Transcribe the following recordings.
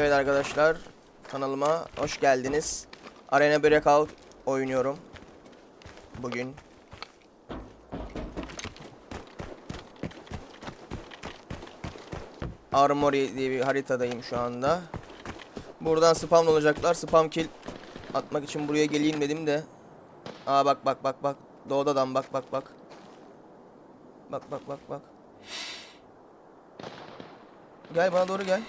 Evet arkadaşlar kanalıma hoş geldiniz. Arena Breakout oynuyorum. Bugün. Armory diye bir haritadayım şu anda. Buradan spam olacaklar. Spam kill atmak için buraya geleyim dedim de. Aa bak bak bak bak. Doğudadan bak bak bak. Bak bak bak bak. Gel bana doğru gel.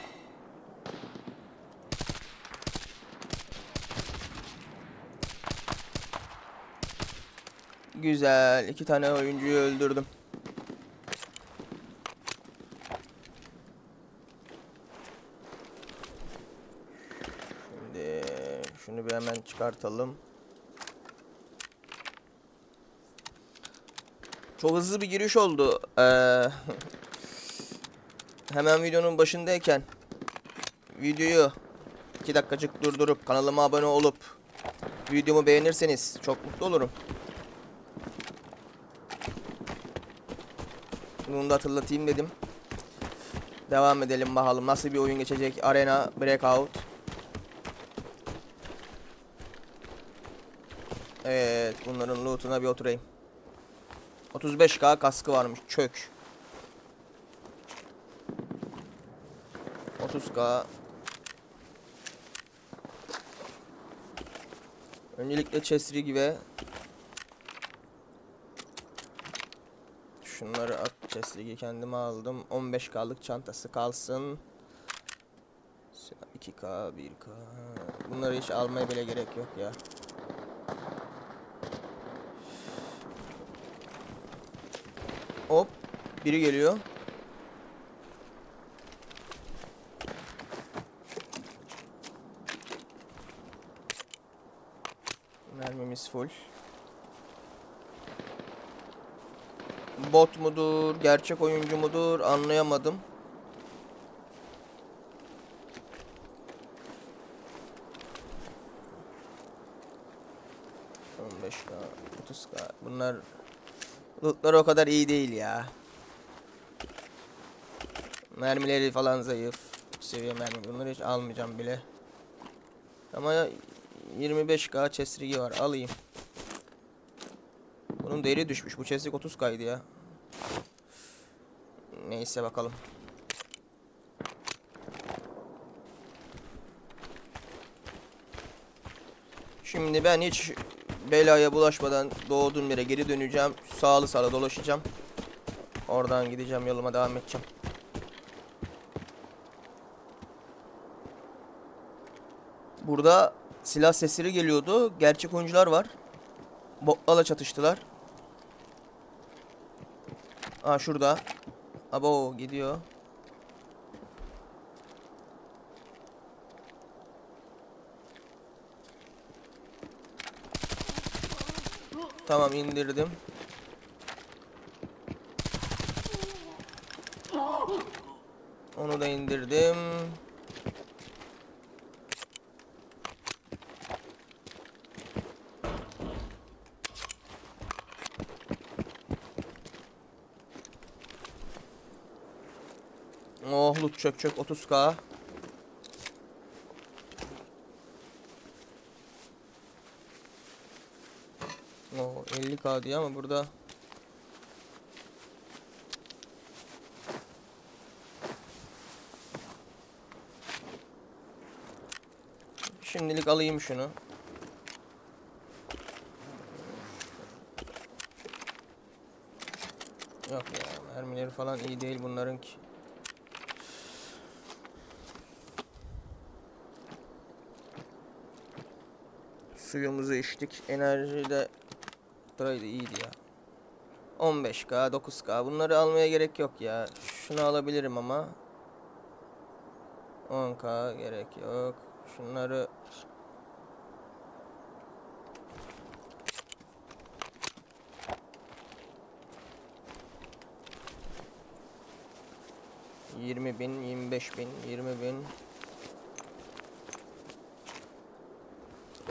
Güzel. iki tane oyuncuyu öldürdüm. Şimdi şunu bir hemen çıkartalım. Çok hızlı bir giriş oldu. Ee, hemen videonun başındayken videoyu 2 dakikacık durdurup kanalıma abone olup videomu beğenirseniz çok mutlu olurum. Bunu da hatırlatayım dedim. Devam edelim bakalım nasıl bir oyun geçecek. Arena Breakout. Evet bunların lootuna bir oturayım. 35k kaskı varmış çök. 30k Öncelikle Chesrig ve Şunları at Chesrig'i kendime aldım. 15k'lık çantası kalsın. 2k 1k Bunları hiç almaya bile gerek yok ya. Hop biri geliyor. Mermimiz full. Bot mudur, gerçek oyuncu mudur anlayamadım. k 30k. Bunlar lootları o kadar iyi değil ya. Mermileri falan zayıf. Seviye mermi. Bunları hiç almayacağım bile. Ama 25k chesrigi var. Alayım. Bunun değeri düşmüş. Bu chestrig 30k'ydı ya. Neyse bakalım. Şimdi ben hiç belaya bulaşmadan doğduğum yere geri döneceğim. Sağlı sağlı dolaşacağım. Oradan gideceğim yoluma devam edeceğim. Burada silah sesleri geliyordu. Gerçek oyuncular var. Botlarla çatıştılar. Aa şurada. Abo gidiyor. Tamam indirdim. Onu da indirdim. Oh loot çök çök 30k. Oh 50k diyor ama burada Şimdilik alayım şunu. Yok ya mermileri falan iyi değil bunların ki. Suyumuzu içtik. Enerji de Buraydı iyiydi ya. 15k 9k bunları almaya gerek yok ya. Şunu alabilirim ama. 10k gerek yok. Şunları Yirmi bin, yirmi beş bin, yirmi bin.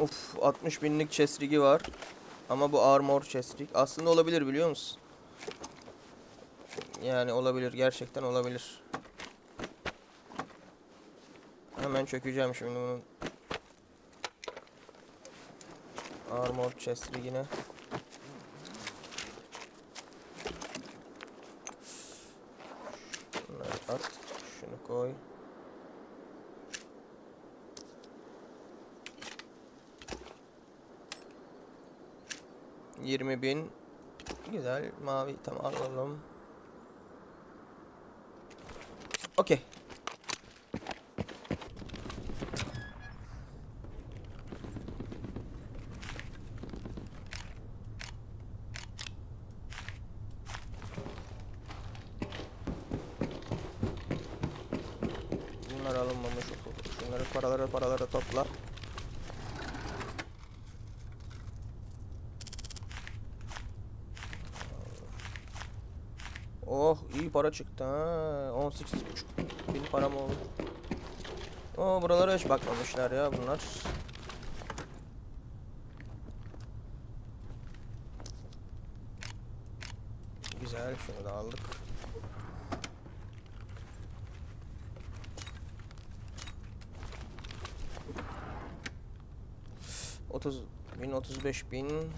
Of 60 binlik chest var. Ama bu armor chest Aslında olabilir biliyor musun? Yani olabilir. Gerçekten olabilir. Hemen çökeceğim şimdi bunun. Armor chest yine. Şunları at. Şunu koy. Yirmi bin. Güzel. Mavi tam alalım. Okey. Bunlar alınmamış. Şunları paraları paraları topla. Para çıktı ha. 18,5 bin param oldu. Oo buralara hiç bakmamışlar ya bunlar. Güzel şunu da aldık. Otuz bin, otuz beş bin.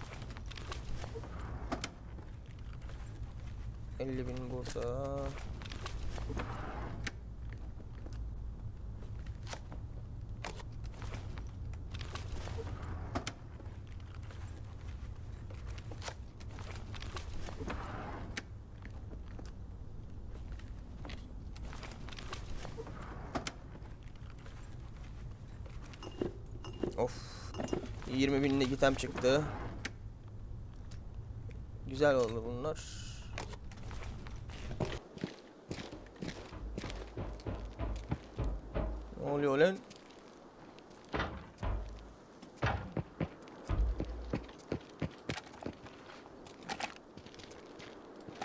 50 bin burada. Of. 20 binlik item çıktı. Güzel oldu bunlar. Oluyor lan?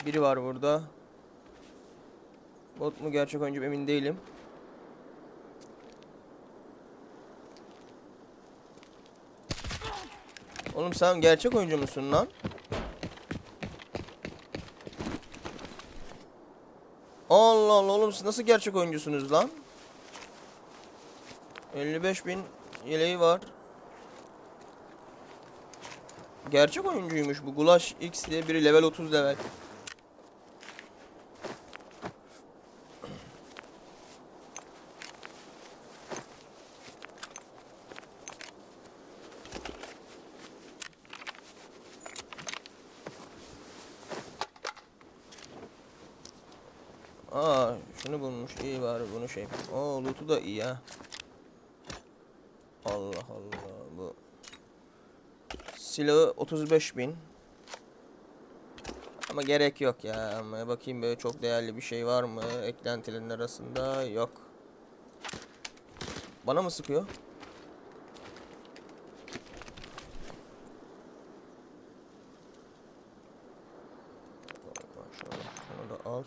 Biri var burada. Bot mu gerçek oyuncu emin değilim. Oğlum sen gerçek oyuncu musun lan? Allah Allah oğlum siz nasıl gerçek oyuncusunuz lan? 55 bin yeleği var. Gerçek oyuncuymuş bu. Gulaş X diye biri level 30 level. Aa şunu bulmuş. İyi bari bunu şey. Oo loot'u da iyi ha. Allah Allah bu. Silahı 35 bin. Ama gerek yok ya. Ama bakayım böyle çok değerli bir şey var mı? Eklentilerin arasında yok. Bana mı sıkıyor? Şunu, şunu da al.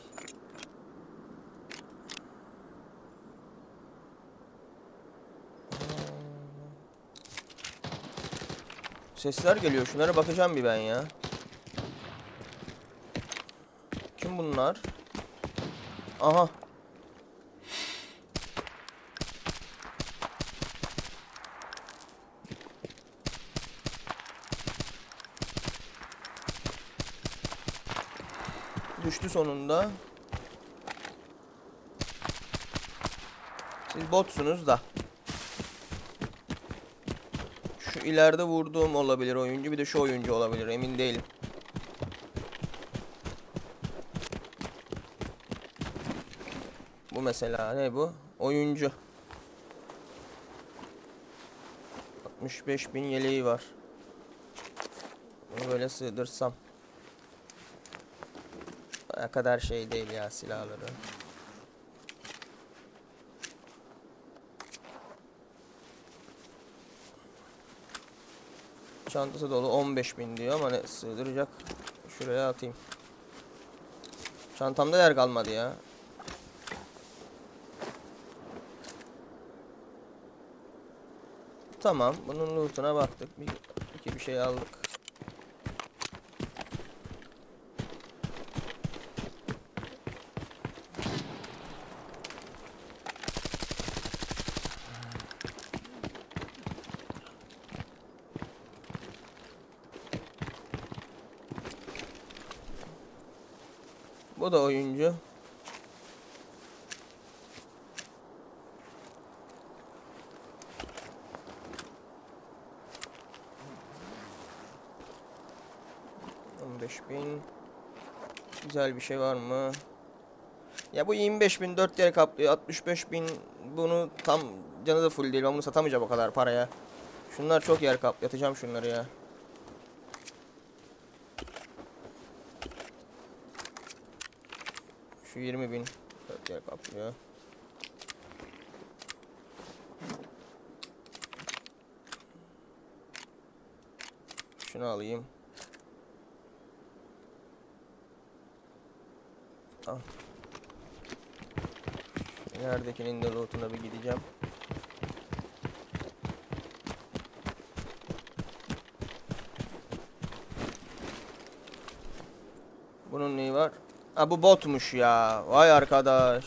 Sesler geliyor. Şunlara bakacağım bir ben ya. Kim bunlar? Aha. Düştü sonunda. Siz botsunuz da. Şu ileride vurduğum olabilir oyuncu. Bir de şu oyuncu olabilir. Emin değilim. Bu mesela ne bu? Oyuncu. 65 bin yeleği var. Bunu böyle sığdırsam. Ne kadar şey değil ya silahları. Çantası dolu 15 bin diyor ama ne sığdıracak. Şuraya atayım. Çantamda yer kalmadı ya. Tamam. Bunun lootuna baktık. Bir, iki bir şey aldık. Bu da oyuncu. Bin. Güzel bir şey var mı? Ya bu 25 bin 4 yer kaplıyor 65 bin bunu tam canı da full değil ben bunu satamayacağım o kadar paraya. Şunlar çok yer kaplıyor atacağım şunları ya. Şu 20 bin 4 yer kaplıyor. Şunu alayım. Al. Neredekinin de lootuna bir gideceğim. Bunun neyi var? Ha bu botmuş ya. Vay arkadaş.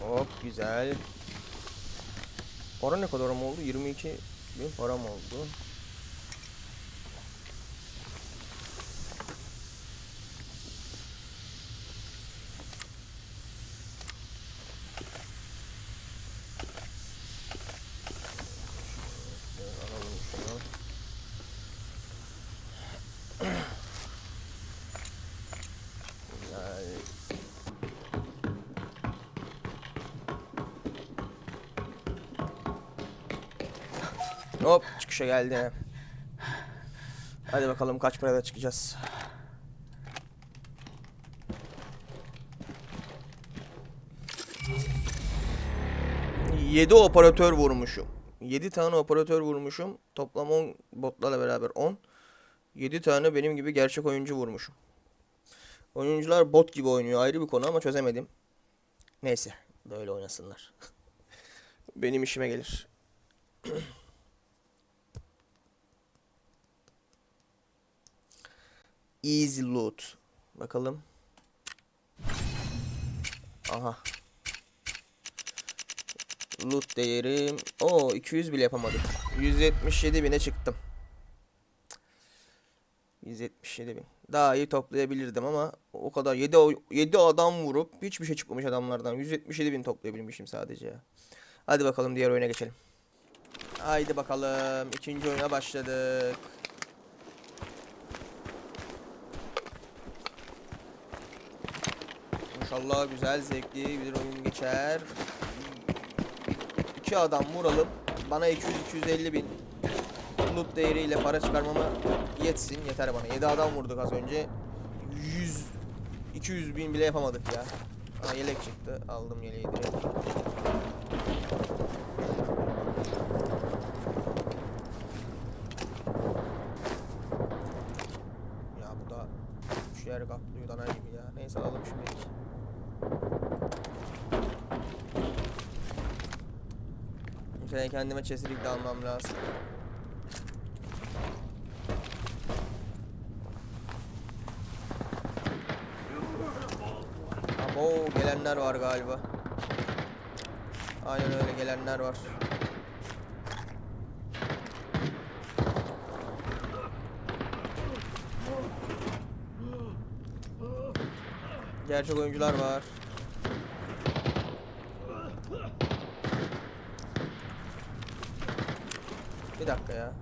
Hop güzel. Para ne kadarım oldu? 22 bin param oldu. Şöyle alalım şunu. Güzel. Hop çıkışa geldi. Hadi bakalım kaç parada çıkacağız. Yedi operatör vurmuşum. 7 tane operatör vurmuşum. Toplam 10 botlarla beraber 10. 7 tane benim gibi gerçek oyuncu vurmuşum. Oyuncular bot gibi oynuyor ayrı bir konu ama çözemedim. Neyse böyle oynasınlar. benim işime gelir. Easy loot. Bakalım. Aha. Loot değerim. O 200 bile yapamadık. 177 bine çıktım. 177 bin. Daha iyi toplayabilirdim ama o kadar 7 7 adam vurup hiçbir şey çıkmamış adamlardan. 177 bin toplayabilmişim sadece. Hadi bakalım diğer oyuna geçelim. Haydi bakalım. ikinci oyuna başladık. İnşallah güzel, zevkli bir oyun geçer. İki adam vuralım. Bana 200-250 bin loot değeriyle para çıkarmama yetsin. Yeter bana. 7 adam vurduk az önce. 100 200 bin bile yapamadık ya. Aa, yelek çıktı. Aldım yeleği direkt. Ya bu da şu yer kaplıyor dana gibi ya. Neyse alalım şimdi. Şöyle kendime çesilik de almam lazım. Abo gelenler var galiba. Aynen öyle gelenler var. Gerçek oyuncular var. Bir dakika ya.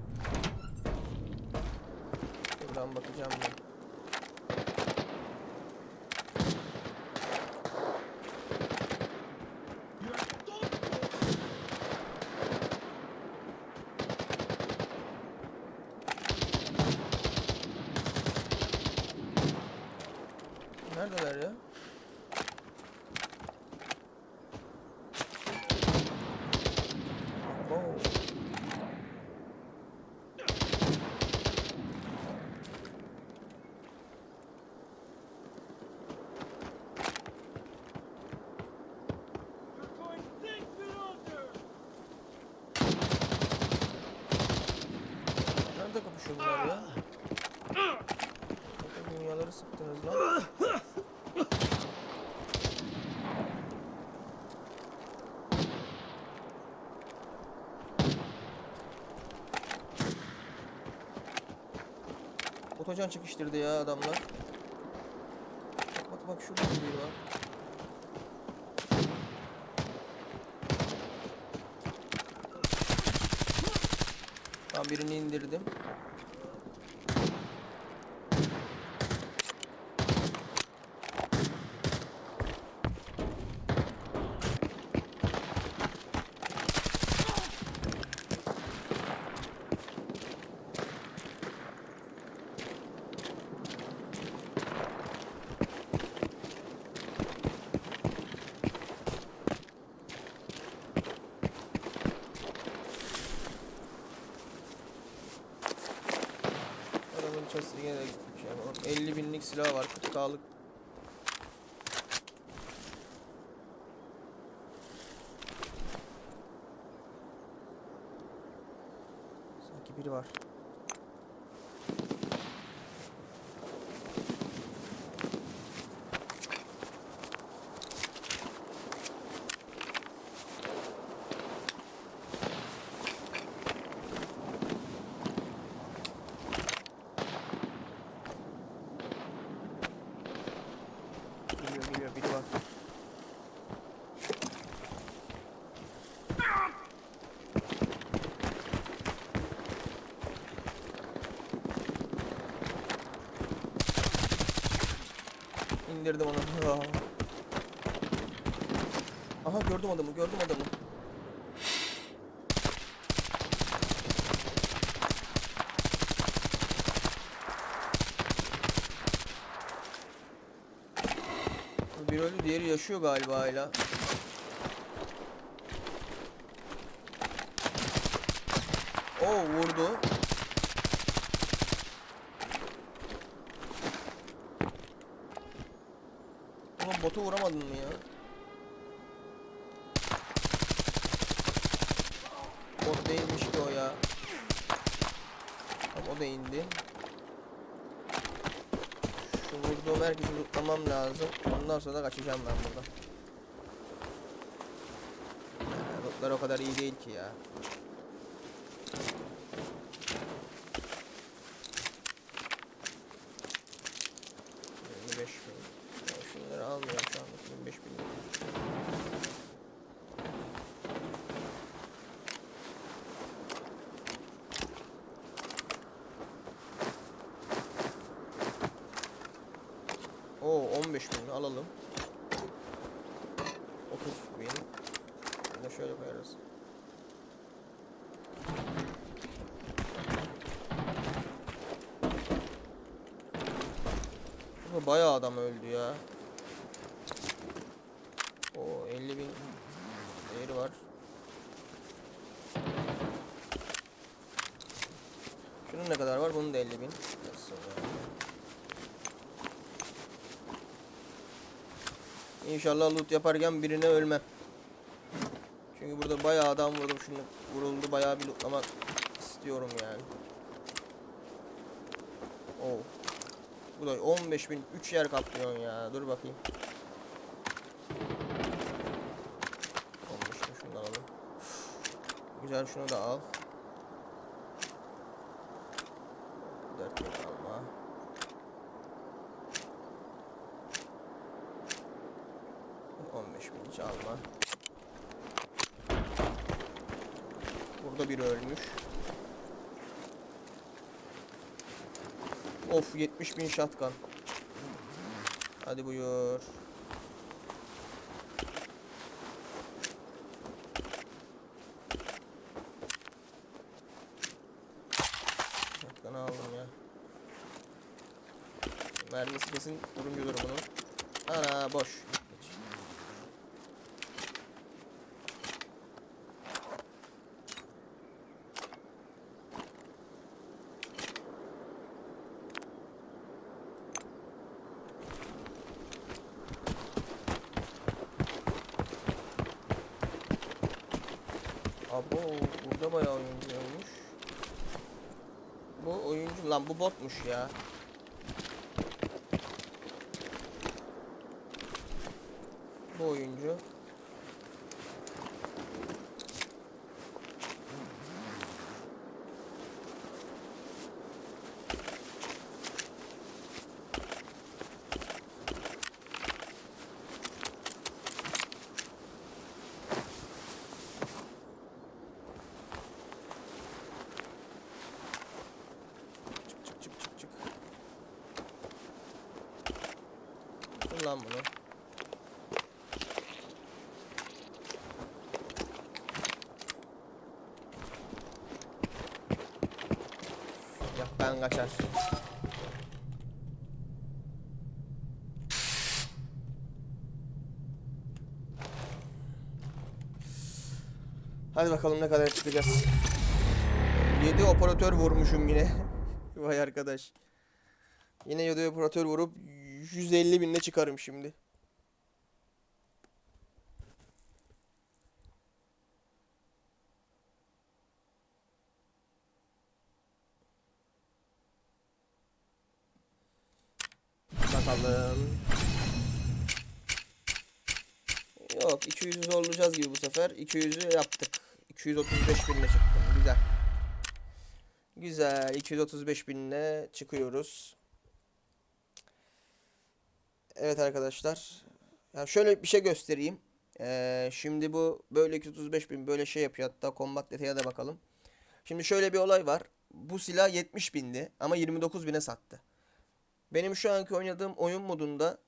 Buradan bakacağım ben. Neredeler ya? Oo. Nerede kapışıyor bunlar ya? Bakın Dünyaları sıktınız lan. Otocan çıkıştırdı ya adamlar. Bak bak şurada bir var. Tamam birini indirdim. Çası yine de gitmiş ama 50 binlik silah var 40k'lık Sanki biri var. Geliyor geliyor biri var. İndirdim onu. Aha gördüm adamı gördüm adamı. Bir öldü diğeri yaşıyor galiba hala. Oo vurdu. Botu vuramadın mı ya? Bot değilmiş ki o ya. Tamam o da indi. Şu vurduğum herkesi lootlamam lazım. Ondan sonra da kaçacağım ben buradan. Lootlar o kadar iyi değil ki ya. Yirmi beş bin. Ya şunları almıyorum şu anda. 25 bin. Oo 15 bin alalım. 30 bin. Bunu da şöyle koyarız. Burada bayağı adam öldü ya. O 50 bin değeri var. Şunun ne kadar var? Bunun da 50 bin. İnşallah loot yaparken birine ölmem. Çünkü burada bayağı adam vurdum. Şunu vuruldu bayağı bir lootlamak istiyorum yani. Oo. Bu da 15 bin 3 yer kaplıyorsun ya. Dur bakayım. 15 bin şunu da alalım. Güzel şunu da al. 4 bin alma. Bin hiç alma. Burada biri ölmüş. Of 70 bin shotgun. Hadi buyur. Shotgun'ı aldım ya. Mermisi kesin turuncudur bunun. Ana boş. Abo burada bayağı oyuncu olmuş. Bu oyuncu lan bu botmuş ya. Bu oyuncu. Ben kaçar. Hadi bakalım ne kadar çıkacağız. 7 operatör vurmuşum yine. Vay arkadaş. Yine 7 operatör vurup 150 binle çıkarım şimdi. Bakalım. Yok 200'ü zorlayacağız gibi bu sefer. 200'ü yaptık. 235 binle çıktım. Güzel. Güzel. 235 binle çıkıyoruz. Evet arkadaşlar. Ya şöyle bir şey göstereyim. Ee, şimdi bu böyle 235 bin böyle şey yapıyor. Hatta combat detaya da bakalım. Şimdi şöyle bir olay var. Bu silah 70 bindi ama 29 bine sattı. Benim şu anki oynadığım oyun modunda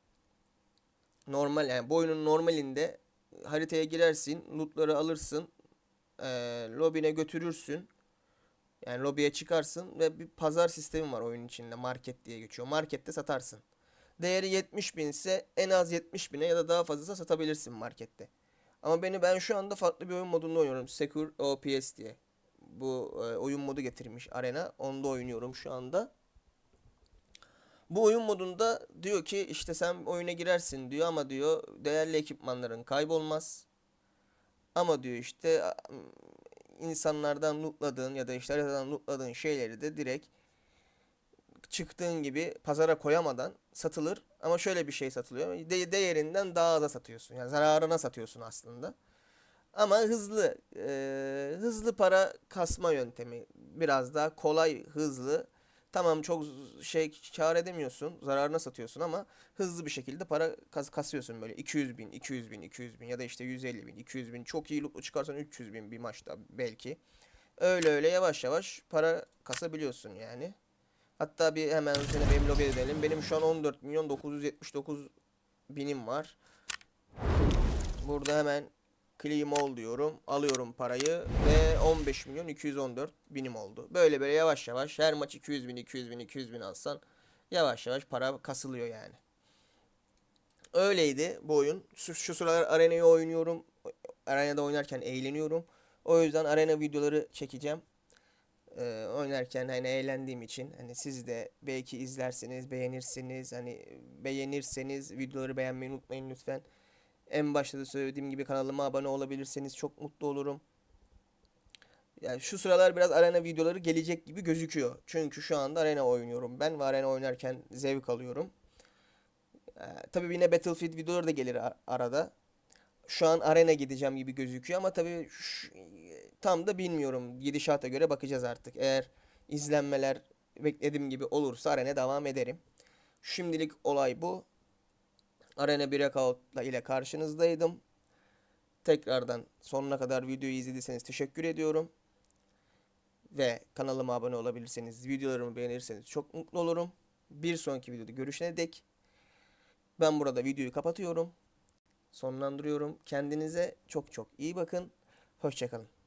normal yani bu oyunun normalinde haritaya girersin, lootları alırsın, eee lobine götürürsün. Yani lobiye çıkarsın ve bir pazar sistemi var oyunun içinde. Market diye geçiyor. Markette satarsın. Değeri 70 bin ise en az 70 bine ya da daha fazlası satabilirsin markette. Ama beni ben şu anda farklı bir oyun modunda oynuyorum. Secure OPS diye. Bu e, oyun modu getirmiş Arena. Onda oynuyorum şu anda. Bu oyun modunda diyor ki işte sen oyuna girersin diyor ama diyor değerli ekipmanların kaybolmaz. Ama diyor işte insanlardan lootladığın ya da işte haritadan lootladığın şeyleri de direkt çıktığın gibi pazara koyamadan satılır. Ama şöyle bir şey satılıyor. De- değerinden daha aza satıyorsun. Yani zararına satıyorsun aslında. Ama hızlı, eee, hızlı para kasma yöntemi. Biraz daha kolay, hızlı. Tamam çok şey kar edemiyorsun, zararına satıyorsun ama hızlı bir şekilde para kas kasıyorsun böyle 200 bin, 200 bin, 200 bin ya da işte 150 bin, 200 bin. Çok iyi lootlu çıkarsan 300 bin bir maçta belki. Öyle öyle yavaş yavaş para kasabiliyorsun yani. Hatta bir hemen seni benim lobiye dönelim. Benim şu an 14 milyon 979 binim var. Burada hemen claim all diyorum. Alıyorum parayı ve 15 milyon 214 binim oldu. Böyle böyle yavaş yavaş her maç 200 bin 200 bin 200 bin alsan yavaş yavaş para kasılıyor yani. Öyleydi bu oyun. Şu, şu sıralar arenayı oynuyorum. Arenada oynarken eğleniyorum. O yüzden arena videoları çekeceğim. Ee, oynarken hani eğlendiğim için hani siz de belki izlersiniz, beğenirsiniz. Hani beğenirseniz videoları beğenmeyi unutmayın lütfen. En başta da söylediğim gibi kanalıma abone olabilirseniz çok mutlu olurum. Yani şu sıralar biraz arena videoları gelecek gibi gözüküyor. Çünkü şu anda arena oynuyorum ben ve arena oynarken zevk alıyorum. Ee, tabii yine Battlefield videoları da gelir arada. Şu an arena gideceğim gibi gözüküyor ama tabii şu- tam da bilmiyorum. Gidişata göre bakacağız artık. Eğer izlenmeler beklediğim gibi olursa arena devam ederim. Şimdilik olay bu. Arena Breakout ile karşınızdaydım. Tekrardan sonuna kadar videoyu izlediyseniz teşekkür ediyorum. Ve kanalıma abone olabilirseniz, videolarımı beğenirseniz çok mutlu olurum. Bir sonraki videoda görüşene dek ben burada videoyu kapatıyorum. Sonlandırıyorum. Kendinize çok çok iyi bakın. Hoşçakalın.